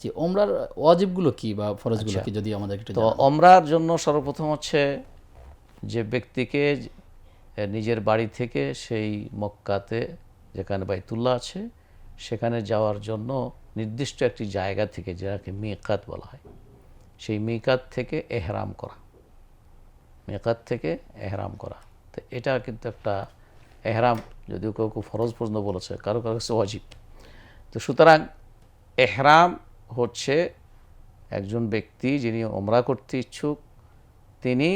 যে ওমরার ওয়াজিবগুলো কি বা ফরজগুলো আচ্ছা। কি যদি আমাদের একটু তো। অমরার জন্য সর্বপ্রথম হচ্ছে যে ব্যক্তিকে নিজের বাড়ি থেকে সেই মক্কাতে যেখানে বাইতুল্লাহ আছে সেখানে যাওয়ার জন্য নির্দিষ্ট একটি জায়গা থেকে যাকে মেকাত বলা হয় সেই মেকাত থেকে এহরাম করা মেকাত থেকে এহরাম করা তো এটা কিন্তু একটা এহরাম যদিও কেউ কেউ ফরজ পর্যন্ত বলেছে কারও কারও কাছে অজীব তো সুতরাং এহরাম হচ্ছে একজন ব্যক্তি যিনি ওমরা করতে ইচ্ছুক, তিনি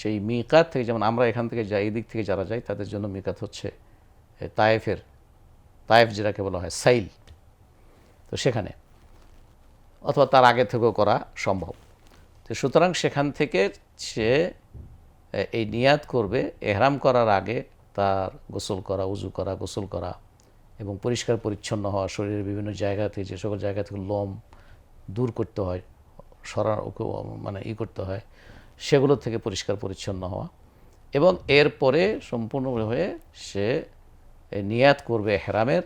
সেই মিকাত থেকে, যেমন আমরা এখান থেকে যাই এই দিক থেকে যারা যাই তাদের জন্য মিকাত হচ্ছে তায়েফের, তায়েফ যেটাকে বলা হয়, সাইল। তো সেখানে। অথবা তার আগে থেকেও করা সম্ভব। তো সুতরাং সেখান থেকে সে এই নিয়াত করবে, এহরাম করার আগে তার গোসল করা, উজু করা, গোসল করা এবং পরিষ্কার পরিচ্ছন্ন হওয়া, শরীরের বিভিন্ন জায়গা থেকে, যে সকল জায়গা থেকে লোম দূর করতে হয় সরা ওকে মানে ই করতে হয়, সেগুলো থেকে পরিষ্কার পরিচ্ছন্ন হওয়া এবং এরপরে সম্পূর্ণ হয়ে সে নিয়াত করবে হেরামের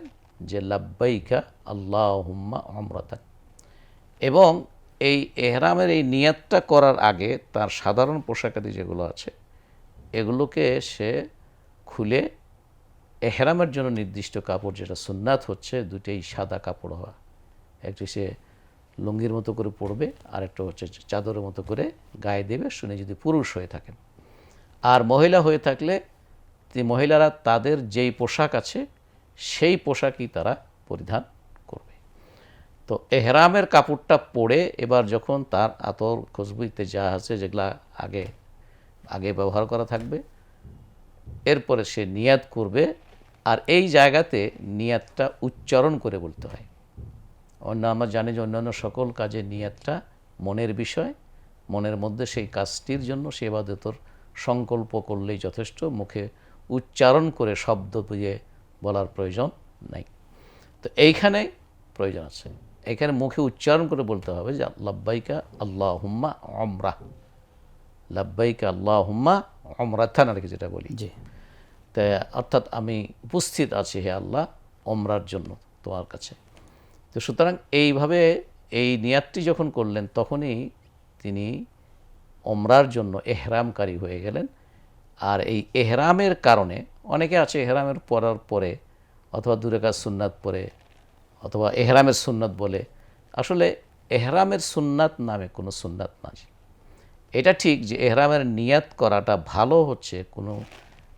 যে লাব্বাইকা আল্লাহ হুম্মা অমরাতান এবং এই এহরামের এই নিয়াতটা করার আগে তার সাধারণ পোশাকাদি যেগুলো আছে, এগুলোকে সে খুলে এহরামের জন্য নির্দিষ্ট কাপড়, যেটা সুন্নাত হচ্ছে দুটেই সাদা কাপড় হওয়া। একটি সে লুঙ্গির মতো করে পরবে আর একটা হচ্ছে চাদরের মতো করে গায়ে দেবে, শুনে যদি পুরুষ হয়ে থাকেন। আর মহিলা হয়ে থাকলে মহিলারা তাদের যেই পোশাক আছে, সেই পোশাকই তারা পরিধান করবে। তো এহরামের কাপড়টা পরে এবার যখন তার আতর খুশবুতে যা আছে, যেগুলা আগে আগে ব্যবহার করা থাকবে, এরপরে সে নিয়াত করবে। আর এই জায়গাতে নিয়াতটা উচ্চারণ করে বলতে হয়। অন্য আমরা জানি যে অন্যান্য সকল কাজে নিয়াতটা মনের বিষয় মনের মধ্যে সেই কাজটির জন্য সে এবাদতর সংকল্প করলেই যথেষ্ট মুখে উচ্চারণ করে শব্দ দিয়ে বলার প্রয়োজন নাই। তো এইখানে প্রয়োজন আছে। এখানে মুখে উচ্চারণ করে বলতে হবে যে লাব্বাইকা আল্লাহ হুম্মা অমরা লাব্বাইকা আল্লাহ হুম্মা অমরাথান আর কি যেটা বলি। জি। তা অর্থাৎ আমি উপস্থিত আছি হে আল্লাহ ওমরার জন্য তোমার কাছে। তো সুতরাং এইভাবে এই নিয়াতটি যখন করলেন, তখনই তিনি ওমরার জন্য এহরামকারী হয়ে গেলেন। আর এই এহরামের কারণে, অনেকে আছে এহরামের পরার পরে, অথবা দূরে কাজ সুন্নাত পরে অথবা এহরামের সুন্নাত বলে। আসলে এহরামের সুন্নাত নামে কোনো সুন্নাত নাই। এটা ঠিক যে এহরামের নিয়াত করাটা ভালো হচ্ছে কোনো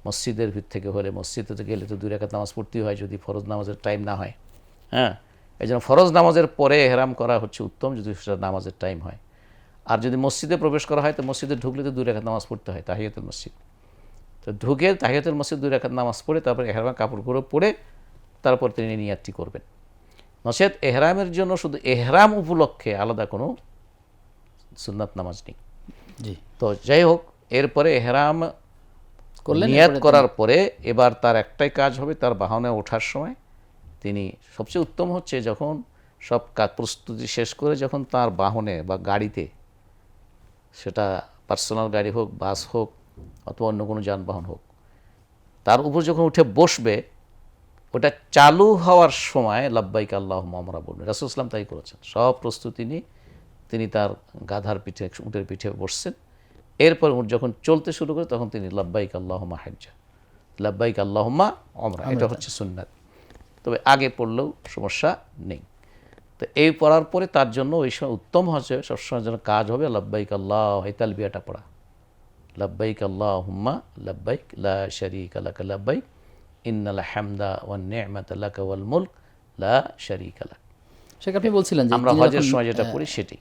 মসজিদের ভিত থেকে হলে। মসজিদে গেলে তো দুই রেখাত নামাজ পড়তেই হয়, যদি ফরজ নামাজের টাইম না হয়। হ্যাঁ? এই জন্য ফরজ নামাজের পরে এহরাম করা হচ্ছে উত্তম যদি সেটা নামাজের টাইম হয়। আর যদি মসজিদে প্রবেশ করা হয় তো মসজিদে ঢুকলে তো দুই রেখাত নামাজ পড়তে হয় তাহিয়াতুল মসজিদ। তো ঢুকে তাহিয়াতুল মসজিদ দুই রেখাত নামাজ পড়ে তারপর এহরাম কাপড়গুলো পরে তারপর তিনি নিয়াতটি করবেন। নচেত এহরামের জন্য শুধু এহরাম উপলক্ষে আলাদা কোনো সুন্নাত নামাজ নেই। জি। তো যাই হোক এরপরে এহরাম করলেন, নিয়াত করার পরে এবার তার একটাই কাজ হবে তার বাহনে ওঠার সময় তিনি সবচেয়ে উত্তম হচ্ছে যখন সব কাজ প্রস্তুতি শেষ করে যখন তার বাহনে বা গাড়িতে সেটা পার্সোনাল গাড়ি হোক বাস হোক অথবা অন্য কোনো যানবাহন হোক তার উপর যখন উঠে বসবে ওটা চালু হওয়ার সময় লাব্বাইক আল্লাহ আমরা বলবেন রাসুল ইসলাম তাই করেছেন। সব প্রস্তুতি নিয়ে তিনি তার গাধার পিঠে উটের পিঠে বসছেন। এরপর উট যখন চলতে শুরু করে তখন তিনি লাব্বাইক আল্লাহমা হাজ্জা লাব্বাইক আল্লাহমা অমরা এটা হচ্ছে সুন্নাত। তবে আগে পড়লেও সমস্যা নেই। তো এই পড়ার পরে তার জন্য ওই সময় উত্তম হচ্ছে সবসময় যেন কাজ হবে লাব্বাইক আল্লাহ হেতাল বিয়াটা পড়া। লাব্বাইক আল্লাহ হুম্মা লাব্বাইক লা শরিক আলাক লাব্বাইক ইন্নাল হামদা ওয়ান নেহমাত আল্লাহ ওয়াল মুলক লা শরিক আলাক সেটা আপনি বলছিলেন যে আমরা হজের সময় যেটা পড়ি সেটি